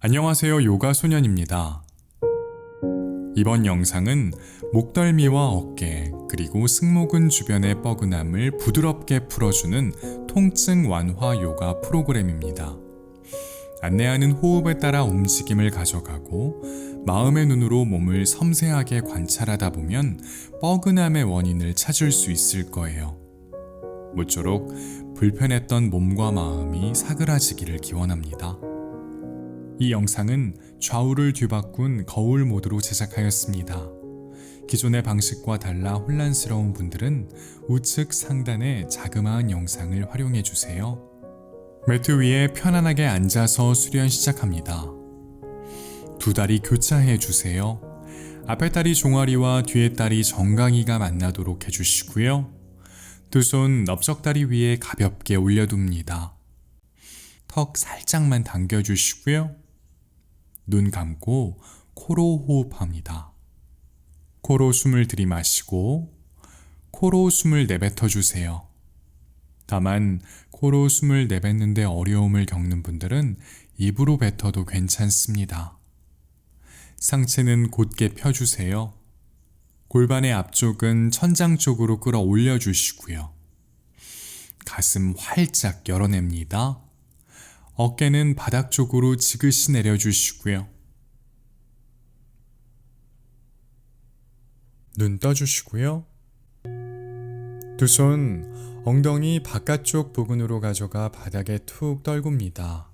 안녕하세요. 요가 소년입니다. 이번 영상은 목덜미와 어깨, 그리고 승모근 주변의 뻐근함을 부드럽게 풀어주는 통증 완화 요가 프로그램입니다. 안내하는 호흡에 따라 움직임을 가져가고 마음의 눈으로 몸을 섬세하게 관찰하다 보면 뻐근함의 원인을 찾을 수 있을 거예요. 모쪼록 불편했던 몸과 마음이 사그라지기를 기원합니다. 이 영상은 좌우를 뒤바꾼 거울 모드로 제작하였습니다. 기존의 방식과 달라 혼란스러운 분들은 우측 상단의 자그마한 영상을 활용해 주세요. 매트 위에 편안하게 앉아서 수련 시작합니다. 두 다리 교차해 주세요. 앞에 다리 종아리와 뒤에 다리 정강이가 만나도록 해주시고요. 두 손 넓적다리 위에 가볍게 올려둡니다. 턱 살짝만 당겨주시고요. 눈 감고 코로 호흡합니다. 코로 숨을 들이마시고 코로 숨을 내뱉어 주세요. 다만 코로 숨을 내뱉는데 어려움을 겪는 분들은 입으로 뱉어도 괜찮습니다. 상체는 곧게 펴주세요. 골반의 앞쪽은 천장 쪽으로 끌어 올려 주시고요. 가슴 활짝 열어냅니다. 어깨는 바닥 쪽으로 지그시 내려주시고요. 눈 떠주시고요. 두 손 엉덩이 바깥쪽 부근으로 가져가 바닥에 툭 떨굽니다.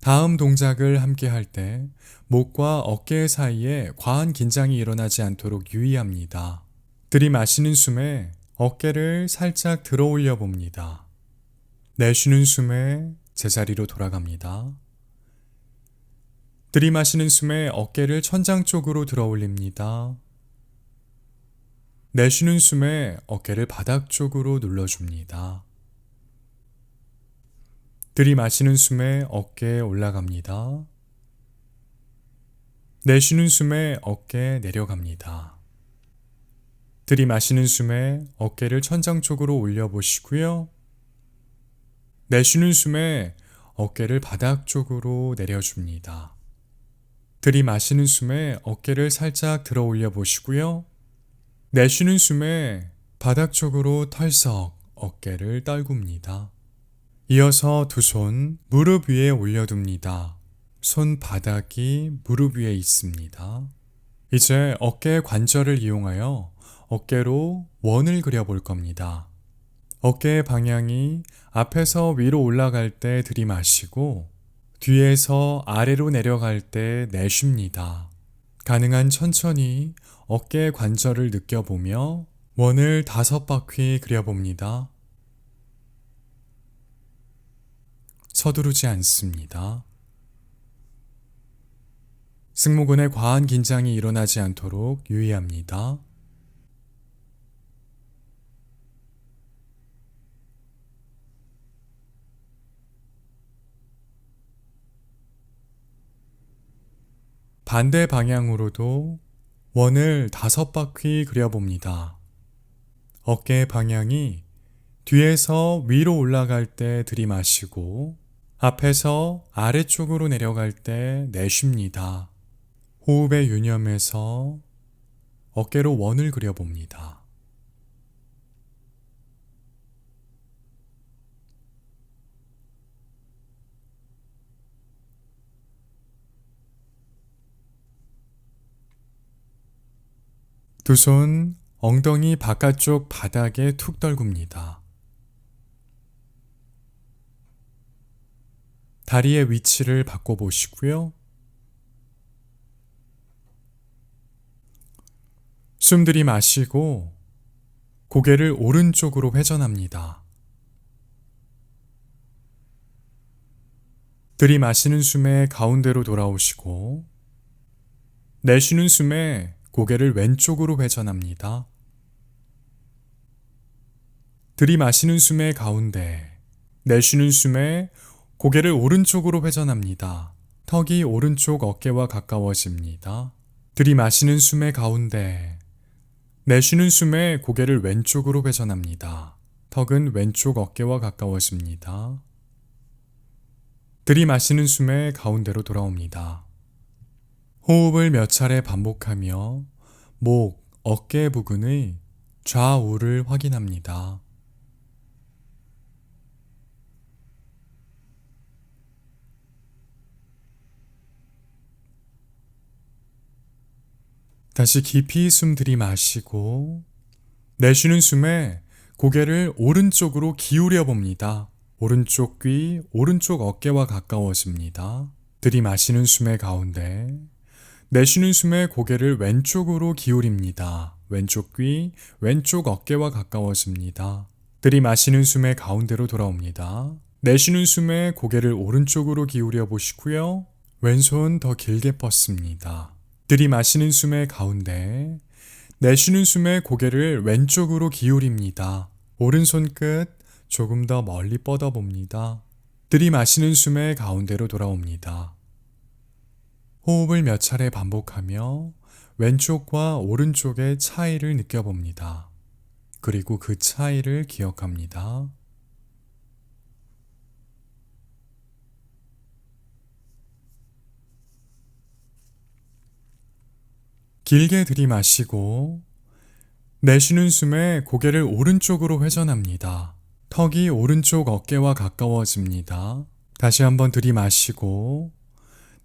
다음 동작을 함께 할 때 목과 어깨 사이에 과한 긴장이 일어나지 않도록 유의합니다. 들이마시는 숨에 어깨를 살짝 들어 올려 봅니다. 내쉬는 숨에 제자리로 돌아갑니다. 들이마시는 숨에 어깨를 천장 쪽으로 들어 올립니다. 내쉬는 숨에 어깨를 바닥 쪽으로 눌러줍니다. 들이마시는 숨에 어깨 올라갑니다. 내쉬는 숨에 어깨 내려갑니다. 들이마시는 숨에 어깨를 천장 쪽으로 올려보시고요. 내쉬는 숨에 어깨를 바닥 쪽으로 내려줍니다. 들이마시는 숨에 어깨를 살짝 들어 올려 보시고요. 내쉬는 숨에 바닥 쪽으로 털썩 어깨를 떨굽니다. 이어서 두 손 무릎 위에 올려둡니다. 손 바닥이 무릎 위에 있습니다. 이제 어깨 관절을 이용하여 어깨로 원을 그려볼 겁니다. 어깨의 방향이 앞에서 위로 올라갈 때 들이마시고 뒤에서 아래로 내려갈 때 내쉽니다. 가능한 천천히 어깨 관절을 느껴보며 원을 다섯 바퀴 그려봅니다. 서두르지 않습니다. 승모근에 과한 긴장이 일어나지 않도록 유의합니다. 반대 방향으로도 원을 다섯 바퀴 그려봅니다. 어깨 방향이 뒤에서 위로 올라갈 때 들이마시고 앞에서 아래쪽으로 내려갈 때 내쉽니다. 호흡에 유념해서 어깨로 원을 그려봅니다. 두 손 엉덩이 바깥쪽 바닥에 툭 떨굽니다. 다리의 위치를 바꿔보시고요. 숨 들이마시고 고개를 오른쪽으로 회전합니다. 들이마시는 숨에 가운데로 돌아오시고 내쉬는 숨에 고개를 왼쪽으로 회전합니다. 들이마시는 숨의 가운데, 내쉬는 숨에 고개를 오른쪽으로 회전합니다. 턱이 오른쪽 어깨와 가까워집니다. 들이마시는 숨의 가운데, 내쉬는 숨에 고개를 왼쪽으로 회전합니다. 턱은 왼쪽 어깨와 가까워집니다. 들이마시는 숨에 가운데로 돌아옵니다. 호흡을 몇 차례 반복하며 목, 어깨 부근의 좌우를 확인합니다. 다시 깊이 숨 들이마시고 내쉬는 숨에 고개를 오른쪽으로 기울여 봅니다. 오른쪽 귀, 오른쪽 어깨와 가까워집니다. 들이마시는 숨의 가운데 내쉬는 숨에 고개를 왼쪽으로 기울입니다. 왼쪽 귀, 왼쪽 어깨와 가까워집니다. 들이마시는 숨의 가운데로 돌아옵니다. 내쉬는 숨에 고개를 오른쪽으로 기울여 보시고요. 왼손 더 길게 뻗습니다. 들이마시는 숨의 가운데 내쉬는 숨에 고개를 왼쪽으로 기울입니다. 오른손 끝 조금 더 멀리 뻗어 봅니다. 들이마시는 숨의 가운데로 돌아옵니다. 호흡을 몇 차례 반복하며 왼쪽과 오른쪽의 차이를 느껴봅니다. 그리고 그 차이를 기억합니다. 길게 들이마시고 내쉬는 숨에 고개를 오른쪽으로 회전합니다. 턱이 오른쪽 어깨와 가까워집니다. 다시 한번 들이마시고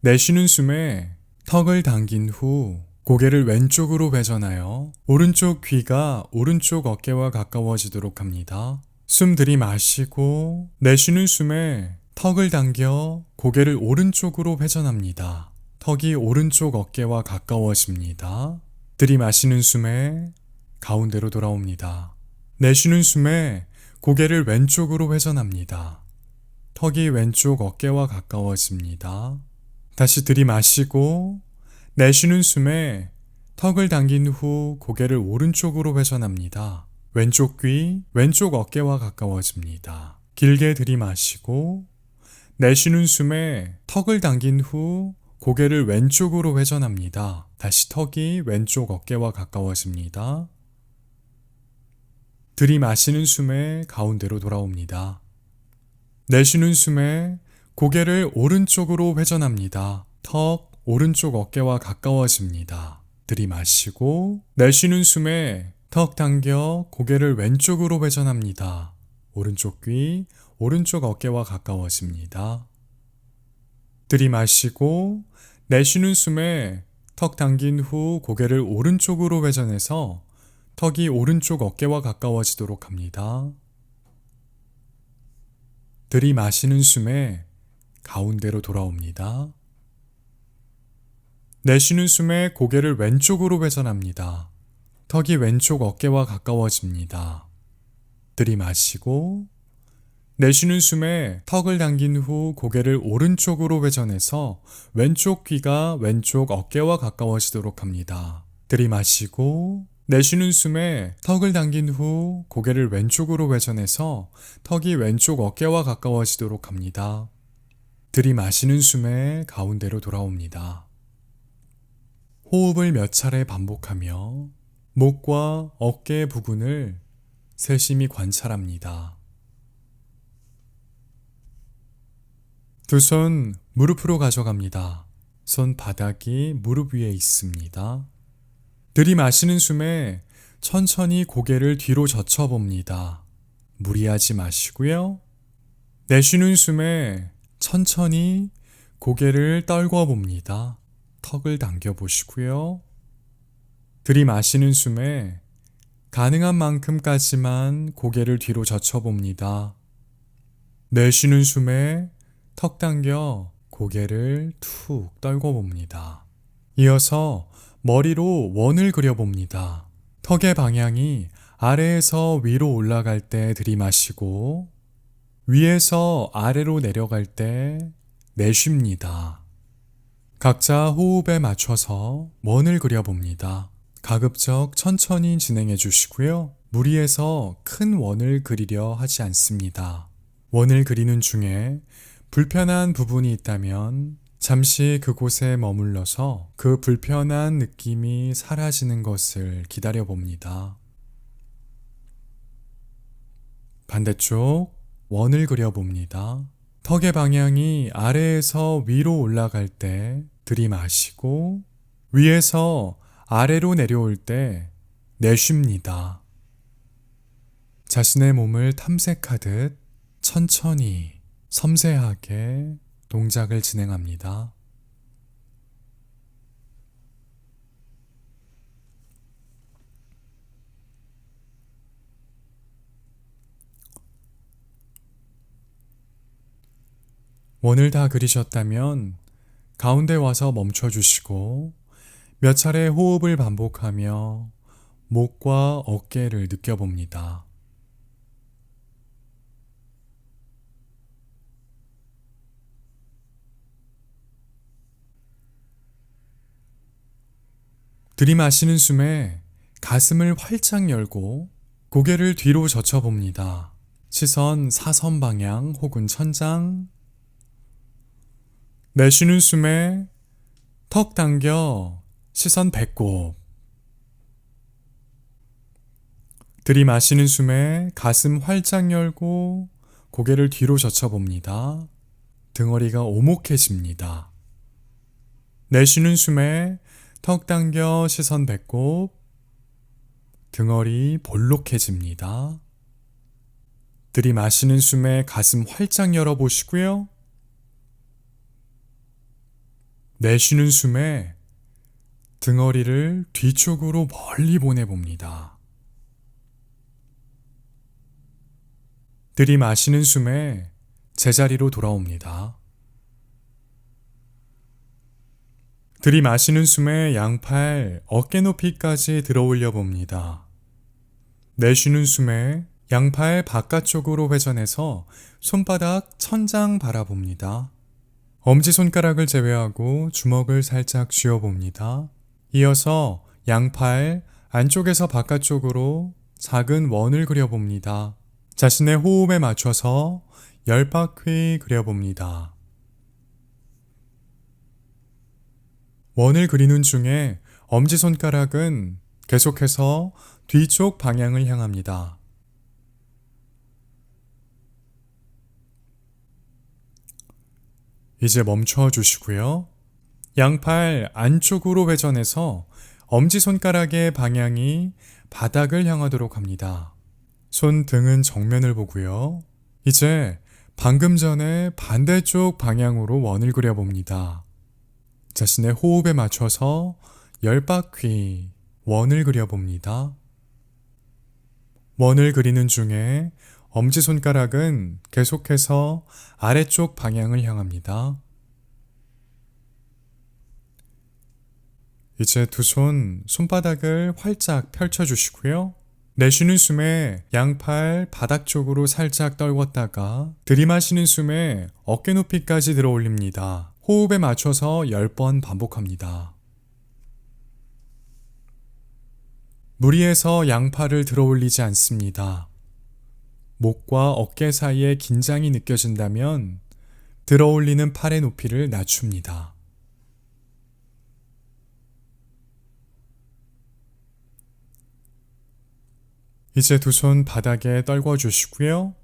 내쉬는 숨에 턱을 당긴 후 고개를 왼쪽으로 회전하여 오른쪽 귀가 오른쪽 어깨와 가까워지도록 합니다. 숨 들이마시고 내쉬는 숨에 턱을 당겨 고개를 오른쪽으로 회전합니다. 턱이 오른쪽 어깨와 가까워집니다. 들이마시는 숨에 가운데로 돌아옵니다. 내쉬는 숨에 고개를 왼쪽으로 회전합니다. 턱이 왼쪽 어깨와 가까워집니다. 다시 들이마시고 내쉬는 숨에 턱을 당긴 후 고개를 오른쪽으로 회전합니다. 왼쪽 귀, 왼쪽 어깨와 가까워집니다. 길게 들이마시고 내쉬는 숨에 턱을 당긴 후 고개를 왼쪽으로 회전합니다. 다시 턱이 왼쪽 어깨와 가까워집니다. 들이마시는 숨에 가운데로 돌아옵니다. 내쉬는 숨에 고개를 오른쪽으로 회전합니다. 턱 오른쪽 어깨와 가까워집니다. 들이마시고 내쉬는 숨에 턱 당겨 고개를 왼쪽으로 회전합니다. 오른쪽 귀, 오른쪽 어깨와 가까워집니다. 들이마시고 내쉬는 숨에 턱 당긴 후 고개를 오른쪽으로 회전해서 턱이 오른쪽 어깨와 가까워지도록 합니다. 들이마시는 숨에 가운데로 돌아옵니다. 내쉬는 숨에 고개를 왼쪽으로 회전합니다. 턱이 왼쪽 어깨와 가까워집니다. 들이마시고 내쉬는 숨에 턱을 당긴 후 고개를 오른쪽으로 회전해서 왼쪽 귀가 왼쪽 어깨와 가까워지도록 합니다. 들이마시고 내쉬는 숨에 턱을 당긴 후 고개를 왼쪽으로 회전해서 턱이 왼쪽 어깨와 가까워지도록 합니다. 들이마시는 숨에 가운데로 돌아옵니다. 호흡을 몇 차례 반복하며 목과 어깨 부근을 세심히 관찰합니다. 두 손 무릎으로 가져갑니다. 손 바닥이 무릎 위에 있습니다. 들이마시는 숨에 천천히 고개를 뒤로 젖혀봅니다. 무리하지 마시고요. 내쉬는 숨에 천천히 고개를 떨궈 봅니다. 턱을 당겨 보시고요. 들이마시는 숨에 가능한 만큼까지만 고개를 뒤로 젖혀 봅니다. 내쉬는 숨에 턱 당겨 고개를 툭 떨궈 봅니다. 이어서 머리로 원을 그려 봅니다. 턱의 방향이 아래에서 위로 올라갈 때 들이마시고 위에서 아래로 내려갈 때 내쉽니다. 각자 호흡에 맞춰서 원을 그려봅니다. 가급적 천천히 진행해 주시고요. 무리해서 큰 원을 그리려 하지 않습니다. 원을 그리는 중에 불편한 부분이 있다면 잠시 그곳에 머물러서 그 불편한 느낌이 사라지는 것을 기다려 봅니다. 반대쪽 원을 그려봅니다. 턱의 방향이 아래에서 위로 올라갈 때 들이마시고 위에서 아래로 내려올 때 내쉽니다. 자신의 몸을 탐색하듯 천천히 섬세하게 동작을 진행합니다. 원을 다 그리셨다면 가운데 와서 멈춰 주시고 몇 차례 호흡을 반복하며 목과 어깨를 느껴봅니다. 들이마시는 숨에 가슴을 활짝 열고 고개를 뒤로 젖혀봅니다. 시선 사선 방향 혹은 천장. 내쉬는 숨에 턱 당겨 시선 배꼽. 들이마시는 숨에 가슴 활짝 열고 고개를 뒤로 젖혀봅니다. 등허리가 오목해집니다. 내쉬는 숨에 턱 당겨 시선 배꼽, 등허리 볼록해집니다. 들이마시는 숨에 가슴 활짝 열어보시고요. 내쉬는 숨에 등허리를 뒤쪽으로 멀리 보내봅니다. 들이마시는 숨에 제자리로 돌아옵니다. 들이마시는 숨에 양팔 어깨 높이까지 들어 올려 봅니다. 내쉬는 숨에 양팔 바깥쪽으로 회전해서 손바닥 천장 바라봅니다. 엄지손가락을 제외하고 주먹을 살짝 쥐어봅니다. 이어서 양팔 안쪽에서 바깥쪽으로 작은 원을 그려봅니다. 자신의 호흡에 맞춰서 열 바퀴 그려봅니다. 원을 그리는 중에 엄지손가락은 계속해서 뒤쪽 방향을 향합니다. 이제 멈춰 주시고요. 양팔 안쪽으로 회전해서 엄지손가락의 방향이 바닥을 향하도록 합니다. 손등은 정면을 보고요. 이제 방금 전에 반대쪽 방향으로 원을 그려봅니다. 자신의 호흡에 맞춰서 열 바퀴 원을 그려봅니다. 원을 그리는 중에 엄지손가락은 계속해서 아래쪽 방향을 향합니다. 이제 두 손 손바닥을 활짝 펼쳐 주시고요. 내쉬는 숨에 양팔 바닥 쪽으로 살짝 떨궜다가 들이마시는 숨에 어깨 높이까지 들어 올립니다. 호흡에 맞춰서 10번 반복합니다. 무리해서 양팔을 들어 올리지 않습니다. 목과 어깨 사이에 긴장이 느껴진다면 들어 올리는 팔의 높이를 낮춥니다. 이제 두 손 바닥에 떨궈 주시고요.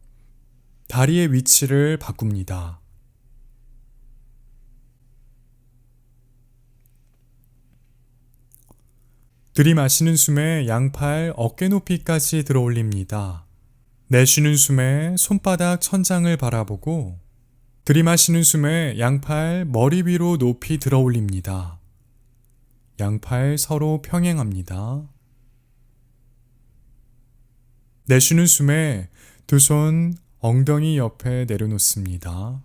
다리의 위치를 바꿉니다. 들이마시는 숨에 양팔 어깨 높이까지 들어 올립니다. 내쉬는 숨에 손바닥 천장을 바라보고 들이마시는 숨에 양팔 머리 위로 높이 들어 올립니다. 양팔 서로 평행합니다. 내쉬는 숨에 두 손 엉덩이 옆에 내려놓습니다.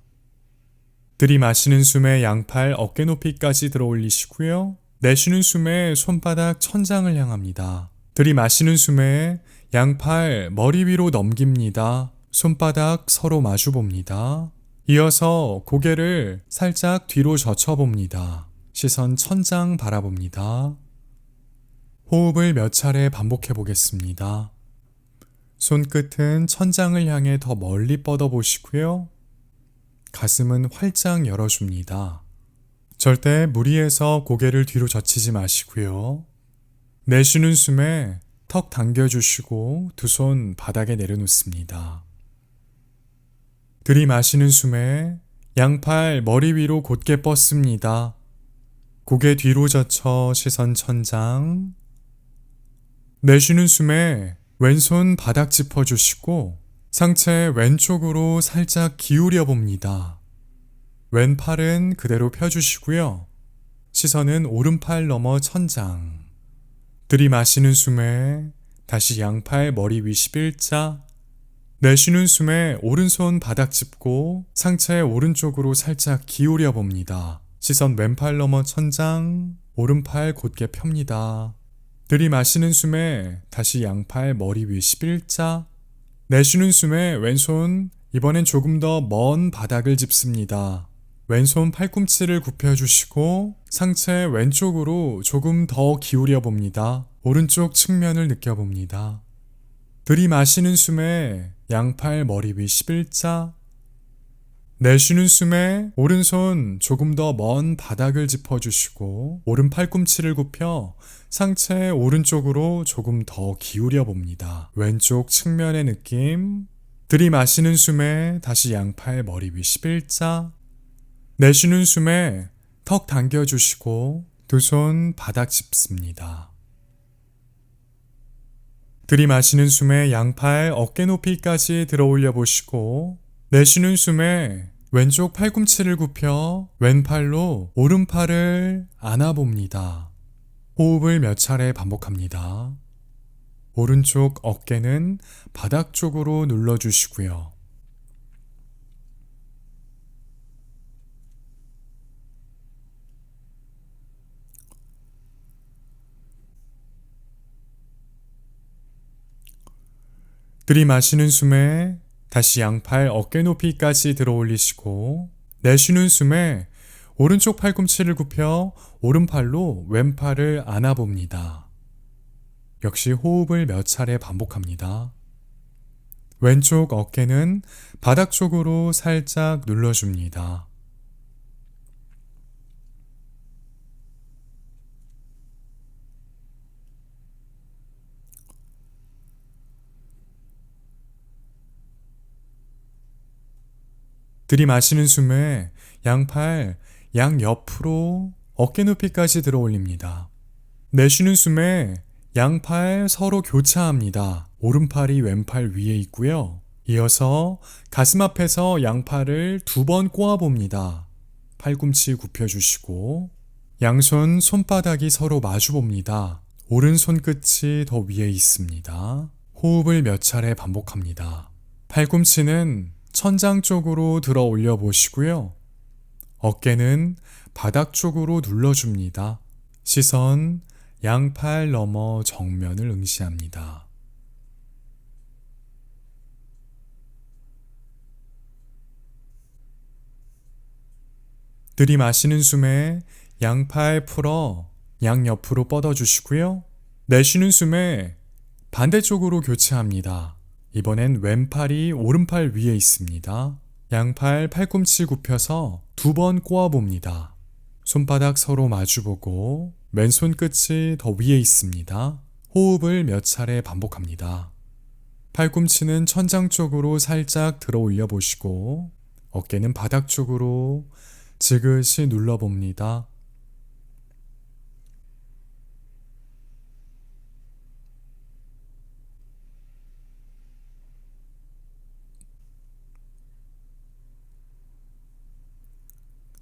들이마시는 숨에 양팔 어깨 높이까지 들어 올리시고요. 내쉬는 숨에 손바닥 천장을 향합니다. 들이마시는 숨에 양팔 머리 위로 넘깁니다. 손바닥 서로 마주 봅니다. 이어서 고개를 살짝 뒤로 젖혀 봅니다. 시선 천장 바라봅니다. 호흡을 몇 차례 반복해 보겠습니다. 손끝은 천장을 향해 더 멀리 뻗어 보시고요. 가슴은 활짝 열어줍니다. 절대 무리해서 고개를 뒤로 젖히지 마시고요. 내쉬는 숨에 턱 당겨주시고 두 손 바닥에 내려놓습니다. 들이마시는 숨에 양팔 머리 위로 곧게 뻗습니다. 고개 뒤로 젖혀 시선 천장. 내쉬는 숨에 왼손 바닥 짚어주시고 상체 왼쪽으로 살짝 기울여 봅니다. 왼팔은 그대로 펴주시고요. 시선은 오른팔 넘어 천장. 들이마시는 숨에 다시 양팔 머리 위 11자. 내쉬는 숨에 오른손 바닥 짚고 상체 오른쪽으로 살짝 기울여 봅니다. 시선 왼팔 넘어 천장, 오른팔 곧게 펴니다. 들이마시는 숨에 다시 양팔 머리 위 11자. 내쉬는 숨에 왼손 이번엔 조금 더 먼 바닥을 짚습니다. 왼손 팔꿈치를 굽혀주시고 상체 왼쪽으로 조금 더 기울여 봅니다. 오른쪽 측면을 느껴봅니다. 들이마시는 숨에 양팔 머리 위 11자. 내쉬는 숨에 오른손 조금 더 먼 바닥을 짚어주시고 오른 팔꿈치를 굽혀 상체 오른쪽으로 조금 더 기울여 봅니다. 왼쪽 측면의 느낌. 들이마시는 숨에 다시 양팔 머리 위 11자. 내쉬는 숨에 턱 당겨주시고 두 손 바닥 짚습니다. 들이마시는 숨에 양팔 어깨 높이까지 들어 올려 보시고 내쉬는 숨에 왼쪽 팔꿈치를 굽혀 왼팔로 오른팔을 안아 봅니다. 호흡을 몇 차례 반복합니다. 오른쪽 어깨는 바닥 쪽으로 눌러주시고요. 들이마시는 숨에 다시 양팔 어깨 높이까지 들어 올리시고 내쉬는 숨에 오른쪽 팔꿈치를 굽혀 오른팔로 왼팔을 안아 봅니다. 역시 호흡을 몇 차례 반복합니다. 왼쪽 어깨는 바닥 쪽으로 살짝 눌러줍니다. 들이마시는 숨에 양팔 양 옆으로 어깨 높이까지 들어 올립니다. 내쉬는 숨에 양팔 서로 교차합니다. 오른팔이 왼팔 위에 있고요. 이어서 가슴 앞에서 양팔을 두 번 꼬아 봅니다. 팔꿈치 굽혀주시고 양손 손바닥이 서로 마주 봅니다. 오른손 끝이 더 위에 있습니다. 호흡을 몇 차례 반복합니다. 팔꿈치는 천장 쪽으로 들어 올려 보시고요. 어깨는 바닥 쪽으로 눌러줍니다. 시선 양팔 넘어 정면을 응시합니다. 들이마시는 숨에 양팔 풀어 양옆으로 뻗어주시고요. 내쉬는 숨에 반대쪽으로 교체합니다. 이번엔 왼팔이 오른팔 위에 있습니다. 양팔 팔꿈치 굽혀서 두 번 꼬아봅니다. 손바닥 서로 마주보고 맨손 끝이 더 위에 있습니다. 호흡을 몇 차례 반복합니다. 팔꿈치는 천장 쪽으로 살짝 들어 올려 보시고 어깨는 바닥 쪽으로 지그시 눌러 봅니다.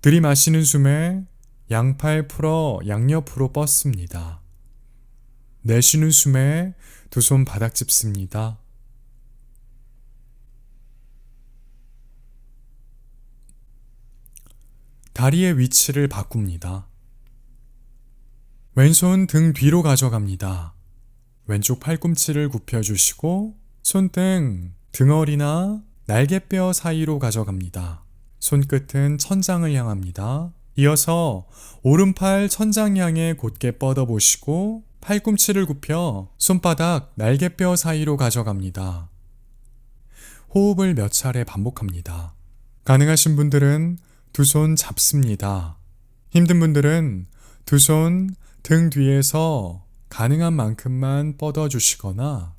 들이마시는 숨에 양팔 풀어 양옆으로 뻗습니다. 내쉬는 숨에 두 손 바닥 짚습니다. 다리의 위치를 바꿉니다. 왼손 등 뒤로 가져갑니다. 왼쪽 팔꿈치를 굽혀주시고 손등, 등허리나 날개뼈 사이로 가져갑니다. 손끝은 천장을 향합니다. 이어서 오른팔 천장 향해 곧게 뻗어보시고 팔꿈치를 굽혀 손바닥 날개뼈 사이로 가져갑니다. 호흡을 몇 차례 반복합니다. 가능하신 분들은 두 손 잡습니다. 힘든 분들은 두 손 등 뒤에서 가능한 만큼만 뻗어주시거나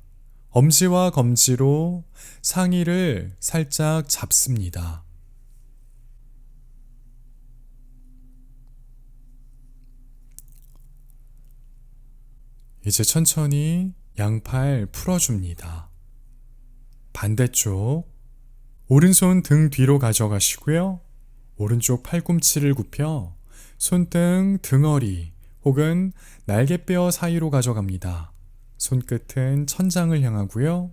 엄지와 검지로 상의를 살짝 잡습니다. 이제 천천히 양팔 풀어줍니다. 반대쪽 오른손 등 뒤로 가져가시고요. 오른쪽 팔꿈치를 굽혀 손등 등허리 혹은 날개뼈 사이로 가져갑니다. 손끝은 천장을 향하고요.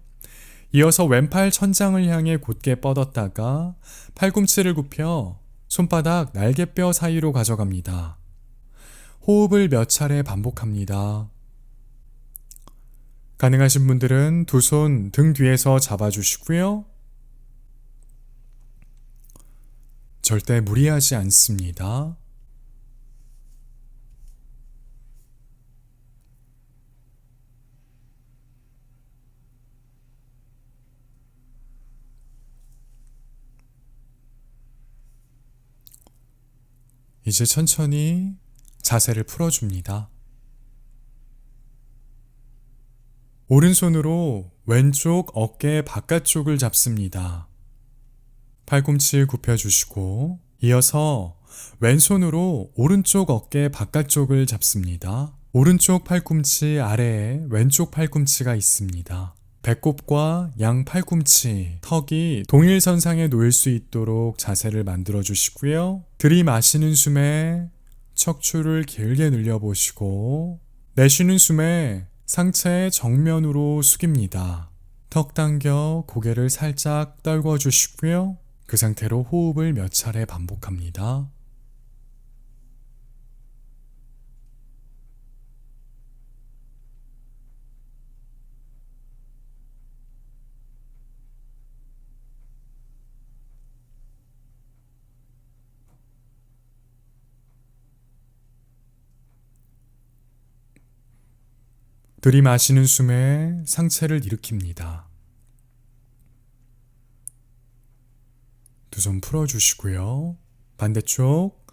이어서 왼팔 천장을 향해 곧게 뻗었다가 팔꿈치를 굽혀 손바닥 날개뼈 사이로 가져갑니다. 호흡을 몇 차례 반복합니다. 가능하신 분들은 두 손 등 뒤에서 잡아주시고요. 절대 무리하지 않습니다. 이제 천천히 자세를 풀어줍니다. 오른손으로 왼쪽 어깨 바깥쪽을 잡습니다. 팔꿈치 굽혀주시고 이어서 왼손으로 오른쪽 어깨 바깥쪽을 잡습니다. 오른쪽 팔꿈치 아래에 왼쪽 팔꿈치가 있습니다. 배꼽과 양 팔꿈치, 턱이 동일선상에 놓일 수 있도록 자세를 만들어 주시고요. 들이마시는 숨에 척추를 길게 늘려 보시고 내쉬는 숨에 상체 정면으로 숙입니다. 턱 당겨 고개를 살짝 떨궈 주시고요. 그 상태로 호흡을 몇 차례 반복합니다. 들이마시는 숨에 상체를 일으킵니다. 두 손 풀어주시고요. 반대쪽.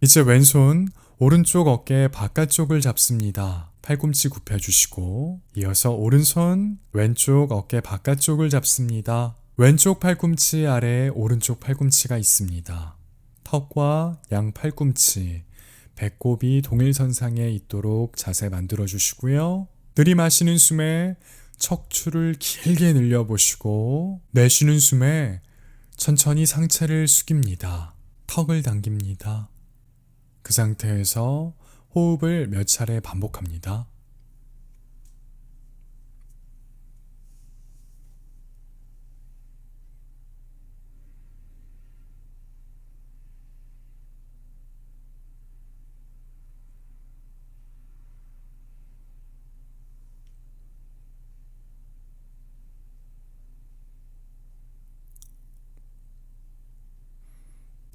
이제 왼손 오른쪽 어깨 바깥쪽을 잡습니다. 팔꿈치 굽혀주시고 이어서 오른손 왼쪽 어깨 바깥쪽을 잡습니다. 왼쪽 팔꿈치 아래에 오른쪽 팔꿈치가 있습니다. 턱과 양 팔꿈치, 배꼽이 동일선상에 있도록 자세 만들어 주시고요. 들이마시는 숨에 척추를 길게 늘려 보시고 내쉬는 숨에 천천히 상체를 숙입니다. 턱을 당깁니다. 그 상태에서 호흡을 몇 차례 반복합니다.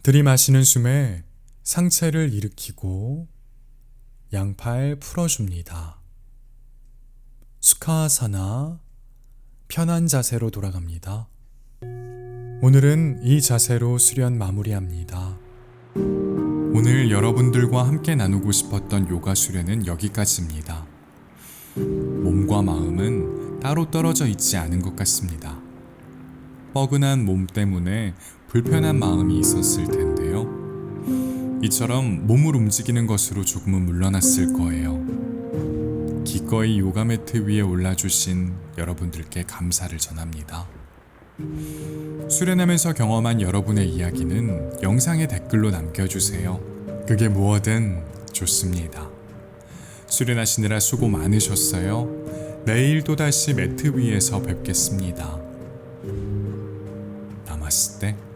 들이마시는 숨에 상체를 일으키고 양팔 풀어줍니다. 수카사나 편한 자세로 돌아갑니다. 오늘은 이 자세로 수련 마무리합니다. 오늘 여러분들과 함께 나누고 싶었던 요가 수련은 여기까지입니다. 몸과 마음은 따로 떨어져 있지 않은 것 같습니다. 뻐근한 몸 때문에 불편한 마음이 있었을 텐데요. 이처럼 몸을 움직이는 것으로 조금은 물러났을 거예요. 기꺼이 요가 매트 위에 올라주신 여러분들께 감사를 전합니다. 수련하면서 경험한 여러분의 이야기는 영상의 댓글로 남겨주세요. 그게 무엇든 좋습니다. 수련하시느라 수고 많으셨어요. 내일 또다시 매트 위에서 뵙겠습니다. 나마스테.